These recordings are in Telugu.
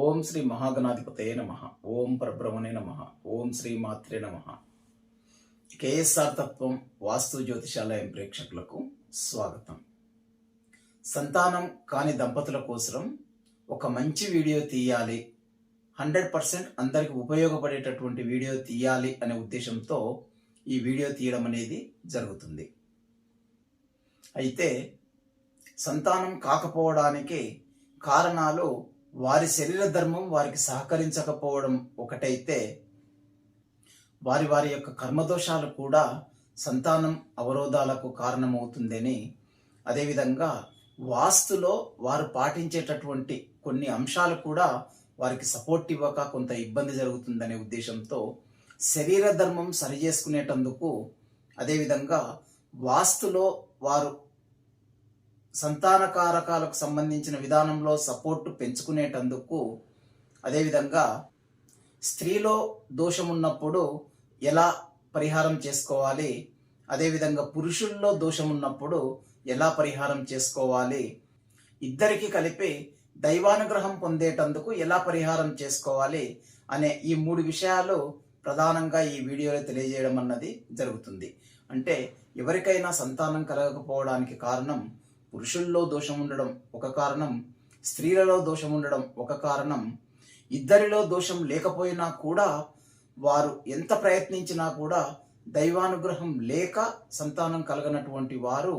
ఓం శ్రీ మహాగణాధిపతయ నమ. ఓం పరబ్రహ్మణే నమ. ఓం శ్రీ మాత్రే నమ. కేఎస్ఆర్ తత్వం వాస్తు జ్యోతిషాలయం ప్రేక్షకులకు స్వాగతం. సంతానం కాని దంపతుల కోసం ఒక మంచి వీడియో తీయాలి హండ్రెడ్ పర్సెంట్ అందరికి ఉపయోగపడేటటువంటి వీడియో తీయాలి అనే ఉద్దేశంతో ఈ వీడియో తీయడం అనేది జరుగుతుంది. అయితే సంతానం కాకపోవడానికి కారణాలు వారి శరీర ధర్మం వారికి సహకరించకపోవడం ఒకటైతే వారి వారి యొక్క కర్మదోషాలు కూడా సంతానం అవరోధాలకు కారణమవుతుందని అదేవిధంగా వాస్తులో వారు పాటించేటటువంటి కొన్ని అంశాలు కూడా వారికి సపోర్ట్ ఇవ్వక కొంత ఇబ్బంది జరుగుతుందనే ఉద్దేశంతో శరీర ధర్మం సరి చేసుకునేటందుకు అదేవిధంగా వాస్తులో వారు సంతాన కారకాలకు సంబంధించిన విధానంలో సపోర్టు పెంచుకునేటందుకు అదేవిధంగా స్త్రీలో దోషం ఉన్నప్పుడు ఎలా పరిహారం చేసుకోవాలి? అదేవిధంగా పురుషుల్లో దోషం ఉన్నప్పుడు ఎలా పరిహారం చేసుకోవాలి? ఇద్దరికి కలిపి దైవానుగ్రహం పొందేటందుకు ఎలా పరిహారం చేసుకోవాలి? అనే ఈ మూడు విషయాలు ప్రధానంగా ఈ వీడియోలో తెలియజేయడం అన్నది జరుగుతుంది. అంటే ఎవరికైనా సంతానం కలగకపోవడానికి కారణం పురుషుల్లో దోషం ఉండడం ఒక కారణం స్త్రీలలో దోషం ఉండడం ఒక కారణం. ఇద్దరిలో దోషం లేకపోయినా కూడా వారు ఎంత ప్రయత్నించినా కూడా దైవానుగ్రహం లేక సంతానం కలగనటువంటి వారు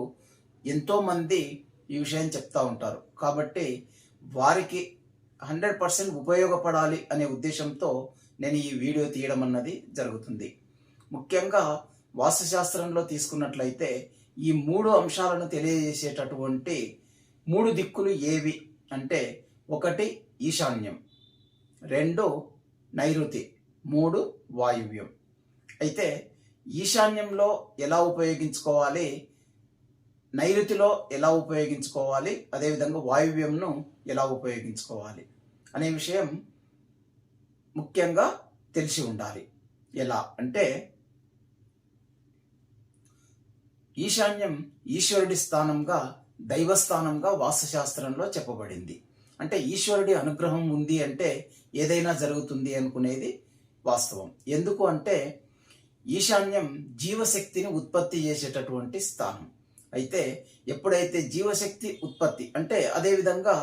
ఎంతోమంది ఈ విషయం చెప్తా ఉంటారు. కాబట్టి వారికి హండ్రెడ్ పర్సెంట్ ఉపయోగపడాలి అనే ఉద్దేశంతో నేను ఈ వీడియో తీయడం అన్నది జరుగుతుంది. ముఖ్యంగా వాస్తుశాస్త్రంలో తీసుకున్నట్లయితే ఈ మూడు అంశాలను తెలియజేసేటటువంటి మూడు దిక్కులు ఏవి అంటే ఒకటి ఈశాన్యం రెండు నైరుతి మూడు వాయువ్యం. అయితే ఈశాన్యంలో ఎలా ఉపయోగించుకోవాలి? నైరుతిలో ఎలా ఉపయోగించుకోవాలి? అదేవిధంగా వాయువ్యంను ఎలా ఉపయోగించుకోవాలి? అనే విషయం ముఖ్యంగా తెలిసి ఉండాలి. ఎలా అంటే ఈశాన్యం ఈశ్వరుడి స్థానంగా దైవస్థానంగా వాస్తుశాస్త్రంలో చెప్పబడింది. అంటే ఈశ్వరుడి అనుగ్రహం ఉంది అంటే ఏదైనా జరుగుతుంది అనుకునేది వాస్తవం. ఎందుకు అంటే ఈశాన్యం జీవశక్తిని ఉత్పత్తి చేసేటటువంటి స్థానం. అయితే ఎప్పుడైతే జీవశక్తి ఉత్పత్తి అంటే అదేవిధంగా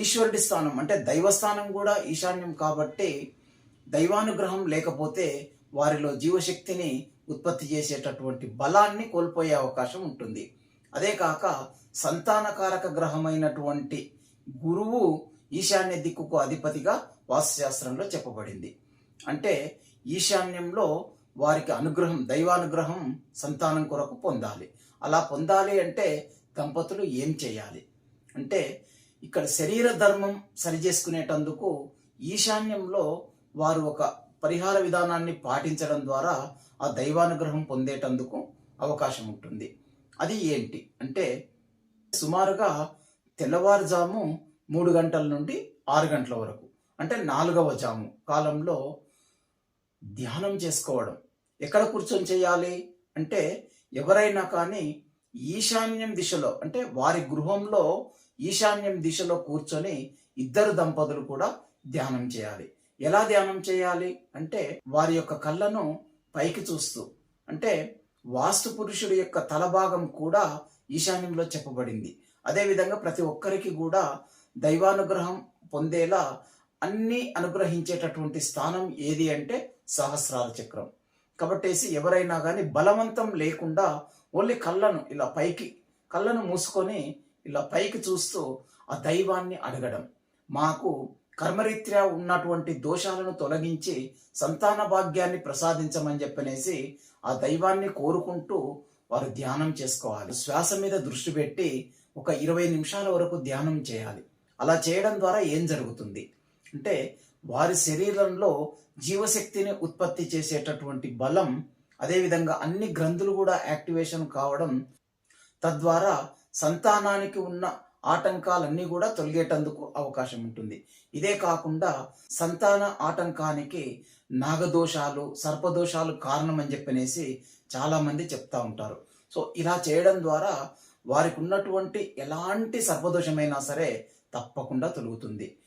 ఈశ్వరుడి స్థానం అంటే దైవస్థానం కూడా ఈశాన్యం కాబట్టి దైవానుగ్రహం లేకపోతే వారిలో జీవశక్తిని ఉత్పత్తి చేసేటటువంటి బలాన్ని కోల్పోయే అవకాశం ఉంటుంది. అదే కాక సంతానకారక గ్రహమైనటువంటి గురువు ఈశాన్య దిక్కుకు అధిపతిగా వాస్తుశాస్త్రంలో చెప్పబడింది. అంటే ఈశాన్యంలో వారికి అనుగ్రహం దైవానుగ్రహం సంతానం కొరకు పొందాలి. అలా పొందాలి అంటే దంపతులు ఏం చేయాలి? అంటే ఇక్కడ శరీర ధర్మం సరిచేసుకునేటందుకు ఈశాన్యంలో వారు ఒక పరిహార విధానాన్ని పాటించడం ద్వారా ఆ దైవానుగ్రహం పొందేటందుకు అవకాశం ఉంటుంది. అది ఏంటి? అంటే సుమారుగా తెల్లవారుజాము మూడు గంటల నుండి ఆరు గంటల వరకు అంటే నాలుగవ జాము కాలంలో ధ్యానం చేసుకోవడం. ఎక్కడ కూర్చొని చేయాలి? అంటే ఎవరైనా కానీ ఈశాన్యం దిశలో అంటే వారి గృహంలో ఈశాన్యం దిశలో కూర్చొని ఇద్దరు దంపతులు కూడా ధ్యానం చేయాలి. ఎలా ధ్యానం చేయాలి అంటే వారి యొక్క కళ్ళను పైకి చూస్తూ అంటే వాస్తు పురుషుడి యొక్క తల భాగం కూడా ఈశాన్యంలో చెప్పబడింది. అదేవిధంగా ప్రతి ఒక్కరికి కూడా దైవానుగ్రహం పొందేలా అన్ని అనుగ్రహించేటటువంటి స్థానం ఏది అంటే సహస్రాల చక్రం. కాబట్టేసి ఎవరైనా కానీ బలవంతం లేకుండా ఓన్లీ కళ్ళను ఇలా పైకి కళ్ళను మూసుకొని ఇలా పైకి చూస్తూ ఆ దైవాన్ని అడగడం. మాకు కర్మరీత్యా ఉన్నటువంటి దోషాలను తొలగించి సంతాన భాగ్యాన్ని ప్రసాదించమని చెప్పనేసి ఆ దైవాన్ని కోరుకుంటూ వారు ధ్యానం చేసుకోవాలి. శ్వాస మీద దృష్టి పెట్టి ఒక ఇరవై నిమిషాల వరకు ధ్యానం చేయాలి. అలా చేయడం ద్వారా ఏం జరుగుతుంది? అంటే వారి శరీరంలో జీవశక్తిని ఉత్పత్తి చేసేటటువంటి బలం అదేవిధంగా అన్ని గ్రంథులు కూడా యాక్టివేషన్ కావడం తద్వారా సంతానానికి ఉన్న ఆటంకాలన్నీ కూడా తొలగేటందుకు అవకాశం ఉంటుంది. ఇదే కాకుండా సంతాన ఆటంకానికి నాగదోషాలు సర్పదోషాలు కారణం అని చెప్పనేసి చాలామంది చెప్తా ఉంటారు. సో ఇలా చేయడం ద్వారా వారికి ఉన్నటువంటి ఎలాంటి సర్పదోషమైనా సరే తప్పకుండా తొలుగుతుంది.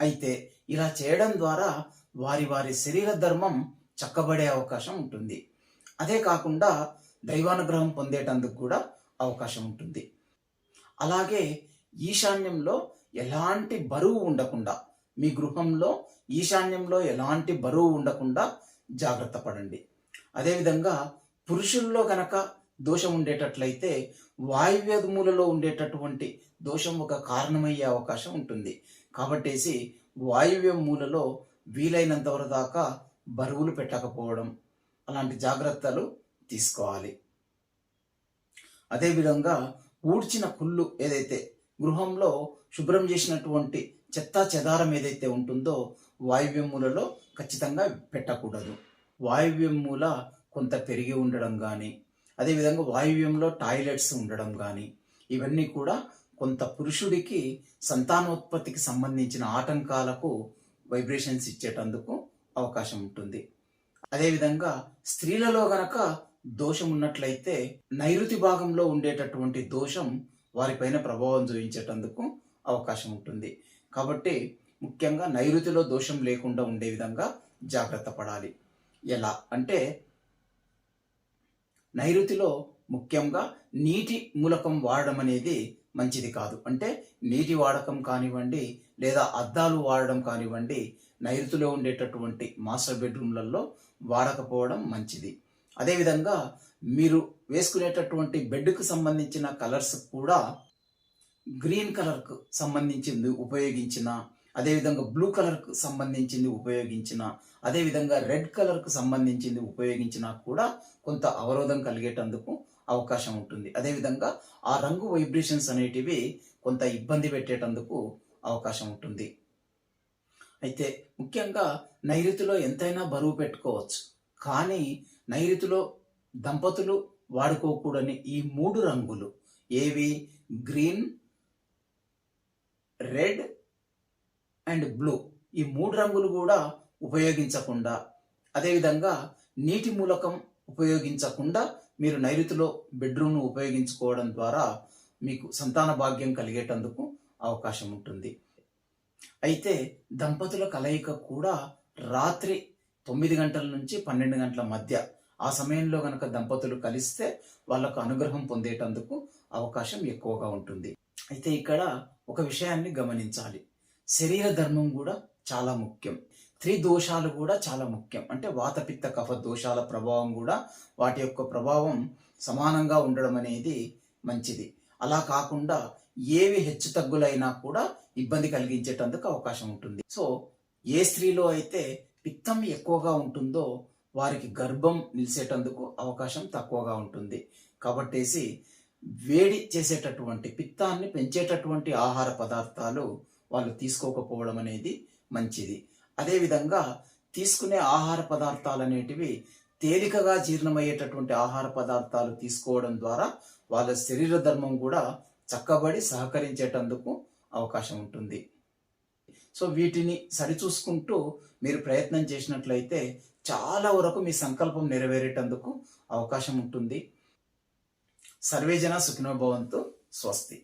అయితే ఇలా చేయడం ద్వారా వారి వారి శరీర ధర్మం చక్కబడే అవకాశం ఉంటుంది. అదే కాకుండా దైవానుగ్రహం పొందేటందుకు కూడా అవకాశం ఉంటుంది. అలాగే ఈశాన్యంలో ఎలాంటి బరువు ఉండకుండా మీ గృహంలో ఈశాన్యంలో ఎలాంటి బరువు ఉండకుండా జాగ్రత్త పడండి. అదేవిధంగా పురుషుల్లో గనక దోషం ఉండేటట్లయితే వాయువ్య మూలలో ఉండేటటువంటి దోషం ఒక కారణమయ్యే అవకాశం ఉంటుంది. కాబట్టేసి వాయువ్య మూలలో వీలైనంత దాకా బరువులు పెట్టకపోవడం అలాంటి జాగ్రత్తలు తీసుకోవాలి. అదేవిధంగా ఊడ్చిన కుళ్ళు ఏదైతే గృహంలో శుభ్రం చేసినటువంటి చెత్తా చెదారం ఏదైతే ఉంటుందో వాయువ్యములలో ఖచ్చితంగా పెట్టకూడదు. వాయువ్యం కొంత పెరిగి ఉండడం కానీ అదేవిధంగా వాయువ్యంలో టాయిలెట్స్ ఉండడం కానీ ఇవన్నీ కూడా కొంత పురుషుడికి సంతానోత్పత్తికి సంబంధించిన ఆటంకాలకు వైబ్రేషన్స్ ఇచ్చేటందుకు అవకాశం ఉంటుంది. అదేవిధంగా స్త్రీలలో గనక దోషం ఉన్నట్లయితే నైరుతి భాగంలో ఉండేటటువంటి దోషం వారిపైన ప్రభావం చూపించేటందుకు అవకాశం ఉంటుంది. కాబట్టి ముఖ్యంగా నైరుతిలో దోషం లేకుండా ఉండే విధంగా జాగ్రత్త పడాలి. ఎలా? అంటే నైరుతిలో ముఖ్యంగా నీటి మూలకం వాడడం అనేది మంచిది కాదు. అంటే నీటి వాడకం కానివ్వండి లేదా అద్దాలు వాడడం కానివ్వండి నైరుతిలో ఉండేటటువంటి మాస్టర్ బెడ్రూమ్లలో వాడకపోవడం మంచిది. అదేవిధంగా మీరు వేసుకునేటటువంటి బెడ్కు సంబంధించిన కలర్స్ కూడా గ్రీన్ కలర్కు సంబంధించింది ఉపయోగించిన అదేవిధంగా బ్లూ కలర్కు సంబంధించింది ఉపయోగించిన అదేవిధంగా రెడ్ కలర్కు సంబంధించింది ఉపయోగించినా కూడా కొంత అవరోధం కలిగేటందుకు అవకాశం ఉంటుంది. అదేవిధంగా ఆ రంగు వైబ్రేషన్స్ అనేటివి కొంత ఇబ్బంది పెట్టేటందుకు అవకాశం ఉంటుంది. అయితే ముఖ్యంగా నైరుతిలో ఎంతైనా బరువు పెట్టుకోవచ్చు. కానీ నైరుతిలో దంపతులు వాడుకోకూడని ఈ మూడు రంగులు ఏవి? Green red and blue. ఈ మూడు రంగులు కూడా ఉపయోగించకుండా అదేవిధంగా నీటి మూలకం ఉపయోగించకుండా మీరు నైరుతిలో బెడ్రూమ్ను ఉపయోగించుకోవడం ద్వారా మీకు సంతాన భాగ్యం కలిగేటందుకు అవకాశం ఉంటుంది. అయితే దంపతుల కలయిక కూడా రాత్రి తొమ్మిది గంటల నుంచి పన్నెండు గంటల మధ్య ఆ సమయంలో గనక దంపతులు కలిస్తే వాళ్ళకు అనుగ్రహం పొందేటందుకు అవకాశం ఎక్కువగా ఉంటుంది. అయితే ఇక్కడ ఒక విషయాన్ని గమనించాలి. శరీర ధర్మం కూడా చాలా ముఖ్యం. త్రీ దోషాలు కూడా చాలా ముఖ్యం. అంటే వాతపిత్త కఫ దోషాల ప్రభావం కూడా వాటి యొక్క ప్రభావం సమానంగా ఉండడం అనేది మంచిది. అలా కాకుండా ఏవి హెచ్చు తగ్గులైనా కూడా ఇబ్బంది కలిగించేటందుకు అవకాశం ఉంటుంది. సో ఏ స్త్రీలో అయితే పిత్తం ఎక్కువగా ఉంటుందో వారికి గర్భం నిలిచేటందుకు అవకాశం తక్కువగా ఉంటుంది. కాబట్టేసి వేడి చేసేటటువంటి పిత్తాన్ని పెంచేటటువంటి ఆహార పదార్థాలు వాళ్ళు తీసుకోకపోవడం అనేది మంచిది. అదేవిధంగా తీసుకునే ఆహార పదార్థాలు అనేటివి తేలికగా జీర్ణమయ్యేటటువంటి ఆహార పదార్థాలు తీసుకోవడం ద్వారా వాళ్ళ శరీర ధర్మం కూడా చక్కబడి సహకరించేటందుకు అవకాశం ఉంటుంది. సో వీటిని సరిచూసుకుంటూ మీరు ప్రయత్నం చేసినట్లయితే చాలా వరకు మీ సంకల్పం నెరవేరేటందుకు అవకాశం ఉంటుంది. సర్వేజన సుఖినోభవంతో స్వస్తి.